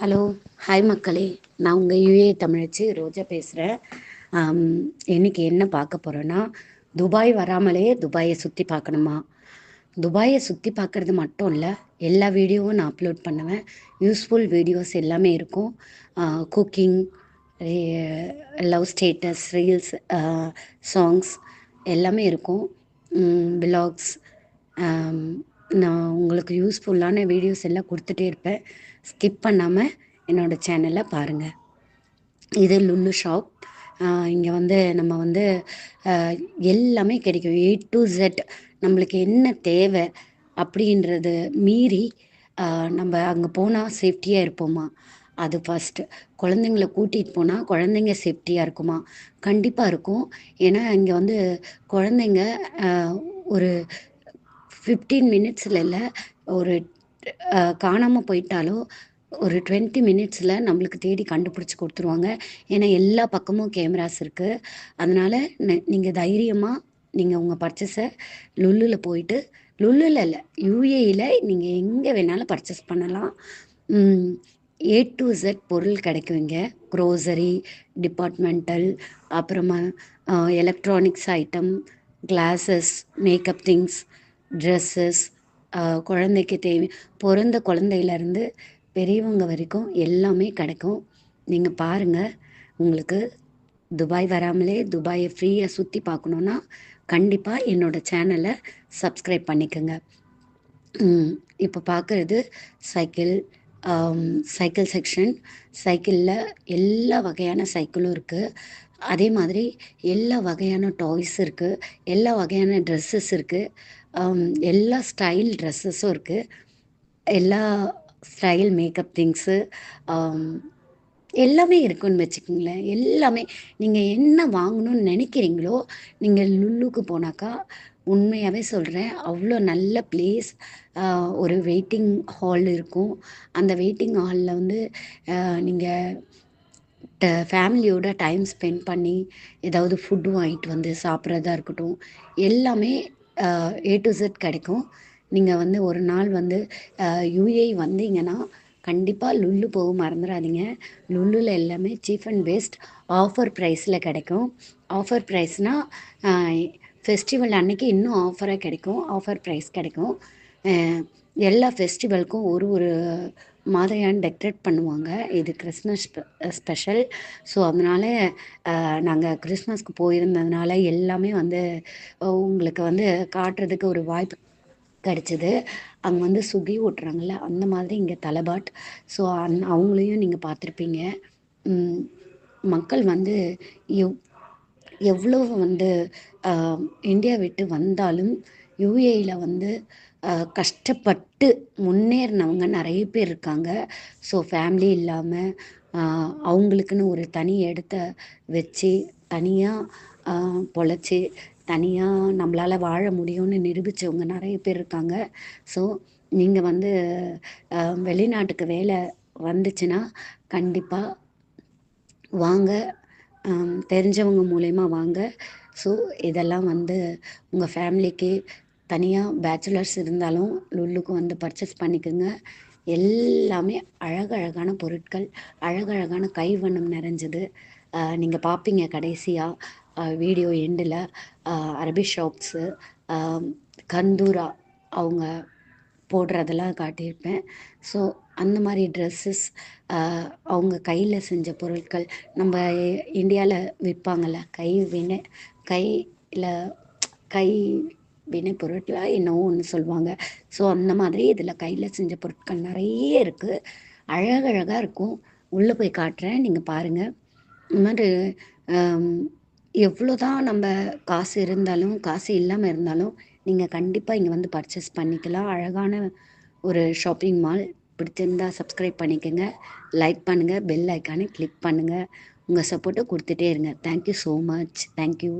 Hello hi மக்களே. நான் உங்கள் யூஏ தமிழச்சி ரோஜா பேசுகிறேன் இன்றைக்கி என்ன பார்க்க போகிறேன்னா துபாய் வராமலே துபாயை சுற்றி பார்க்கணுமா? துபாயை சுற்றி பார்க்குறது மட்டும் இல்லை எல்லா வீடியோவும் நான் அப்லோட் பண்ணுவேன். யூஸ்ஃபுல் வீடியோஸ் எல்லாமே இருக்கும். Cooking love status reels songs எல்லாமே இருக்கும். பிளாக்ஸ் நான் உங்களுக்கு யூஸ்ஃபுல்லான வீடியோஸ் எல்லாம் கொடுத்துட்டே இருப்பேன். ஸ்கிப் பண்ணாமல் என்னோடய சேனலை பாருங்கள் இது லுல்லு ஷாப் இங்கே வந்து நம்ம வந்து எல்லாமே கிடைக்கும். ஏ டு ஜெட் நம்மளுக்கு என்ன தேவை அப்படின்றது மீறி நம்ம அங்கே போனால் சேஃப்டியாக இருப்போமா? அது ஃபஸ்ட்டு குழந்தைங்கள கூட்டிகிட்டு போனால் குழந்தைங்க சேஃப்டியாக இருக்குமா? கண்டிப்பாக இருக்கும். ஏன்னா இங்கே வந்து குழந்தைங்க ஒரு ஃபிஃப்டீன் மினிட்ஸில் இல்லை ஒரு காணாமல் போயிட்டாலோ ஒரு டுவெண்ட்டி மினிட்ஸில் நம்மளுக்கு தேடி கண்டுபிடிச்சி கொடுத்துருவாங்க. ஏன்னா எல்லா பக்கமும் கேமராஸ் இருக்குது அதனால் நீங்கள் தைரியமாக நீங்கள் உங்கள் பர்ச்சேஸை லுல்லில் போயிட்டு லுல்லில் இல்லை யூஏயில் நீங்கள் எங்கே வேணாலும் பர்ச்சேஸ் பண்ணலாம். ஏ டு ஜெட் பொருள் கிடைக்கும் இங்கே க்ரோசரி டிபார்ட்மெண்டல் அப்புறமா electronics item glasses makeup things dresses குழந்தைக்கு தேவை பிறந்த குழந்தையிலேருந்து பெரியவங்க வரைக்கும் எல்லாமே கிடைக்கும். நீங்கள் பாருங்கள் உங்களுக்கு துபாய் வராமலே துபாயை ஃப்ரீயாக சுற்றி பார்க்கணுன்னா கண்டிப்பாக என்னோடய சேனலை சப்ஸ்கிரைப் பண்ணிக்கோங்க. இப்போ பார்க்குறது சைக்கிள் சைக்கிள் செக்ஷன் சைக்கிளில் எல்லா வகையான சைக்கிளும் இருக்குது அதே மாதிரி எல்லா வகையான டாய்ஸ் இருக்குது எல்லா வகையான ட்ரெஸ்ஸஸ் இருக்குது எல்லா ஸ்டைல் ட்ரெஸ்ஸஸும் இருக்குது எல்லா ஸ்டைல் மேக்கப் திங்ஸு எல்லாமே இருக்குன்னு வச்சுக்கோங்களேன். எல்லாமே நீங்கள் என்ன வாங்கணும்னு நினைக்கிறீங்களோ நீங்கள் லுல்லுக்கு போனாக்கா உண்மையாகவே சொல்கிறேன் அவ்வளோ நல்ல பிளேஸ் ஒரு வெயிட்டிங் ஹால் இருக்கும். அந்த வெயிட்டிங் ஹாலில் வந்து நீங்கள் ட ஃபேமிலியோட டைம் ஸ்பெண்ட் பண்ணி ஏதாவது ஃபுட்டு வாங்கிட்டு வந்து சாப்பிட்றதா இருக்கட்டும் எல்லாமே ஏ டு செட் கிடைக்கும். நீங்கள் வந்து ஒரு நாள் வந்து யூஏ வந்தீங்கன்னா கண்டிப்பாக லுல்லு போக மறந்துடாதீங்க லுல்லுல எல்லாமே சீப் அண்ட் பெஸ்ட் ஆஃபர் ப்ரைஸில் கிடைக்கும். ஆஃபர் ப்ரைஸ்னால் ஃபெஸ்டிவல் அன்னைக்கு இன்னும் ஆஃபராக கிடைக்கும். ஆஃபர் ப்ரைஸ் கிடைக்கும். எல்லா ஃபெஸ்டிவல்க்கும் ஒரு ஒரு மாதிரியான டெக்கரேட் பண்ணுவாங்க. இது கிறிஸ்மஸ் ஸ்பெஷல் ஸோ அதனால் நாங்கள் கிறிஸ்மஸ்க்கு போயிருந்ததுனால எல்லாமே வந்து உங்களுக்கு வந்து காட்டுறதுக்கு ஒரு வாய்ப்பு கிடச்சிது. அங்கே வந்து சுகி ஓட்டுறாங்கள்ல அந்த மாதிரி இங்கே தலைபாட். ஸோ அந் அவங்களையும் நீங்கள் பார்த்துருப்பீங்க. மக்கள் வந்து எவ் எவ்வளோ வந்து இந்தியா விட்டு வந்தாலும் யூஏயில் வந்து கஷ்டப்பட்டு முன்னேறினவங்க நிறைய பேர் இருக்காங்க. ஸோ ஃபேமிலி இல்லாமல் அவங்களுக்குன்னு ஒரு தனி இடத்த வச்சு தனியாக பொழைச்சி தனியாக நம்மளால் வாழ முடியும்னு நிரூபித்தவங்க நிறைய பேர் இருக்காங்க. ஸோ நீங்கள் வந்து வெளிநாட்டுக்கு வேலை வந்துச்சுன்னா கண்டிப்பாக வாங்க. தெரிஞ்சவங்க மூலயமா வாங்க. ஸோ இதெல்லாம் வந்து உங்கள் ஃபேமிலிக்கு தனியாக பேச்சுலர்ஸ் இருந்தாலும் லுல்லுக்கு வந்து பர்ச்சேஸ் பண்ணிக்கோங்க. எல்லாமே அழகழகான பொருட்கள் அழகழகான கைவண்ணம் நிறைஞ்சது. நீங்கள் பார்ப்பீங்க கடைசியாக வீடியோ எண்டில் அரபி ஷாப்ஸு கந்தூரா அவங்க போடுறதெல்லாம் காட்டியிருப்பேன். ஸோ அந்த மாதிரி ட்ரெஸ்ஸஸ் அவங்க கையில் செஞ்ச பொருட்கள் நம்ம இந்தியாவில் விற்பாங்கள்ல கை வினை கையில் கை வினை பொருட்களாக என்னவோ ஒன்று சொல்லுவாங்க. ஸோ அந்த மாதிரி இதில் கையில் செஞ்ச பொருட்கள் நிறைய இருக்குது அழகழகாக இருக்கும். உள்ளே போய் காட்டுறேன். நீங்கள் பாருங்கள் இந்த மாதிரி எவ்வளோ தான் நம்ம காசு இருந்தாலும் காசு இல்லாமல் இருந்தாலும் நீங்கள் கண்டிப்பாக இங்கே வந்து பர்ச்சேஸ் பண்ணிக்கலாம். அழகான ஒரு ஷாப்பிங் மால் பிடிச்சிருந்தா சப்ஸ்கிரைப் பண்ணிக்கோங்க. லைக் பண்ணுங்கள் பெல் ஐக்கானை கிளிக் பண்ணுங்கள் உங்கள் சப்போர்ட்டை கொடுத்துட்டே இருங்க. Thank you so much thank you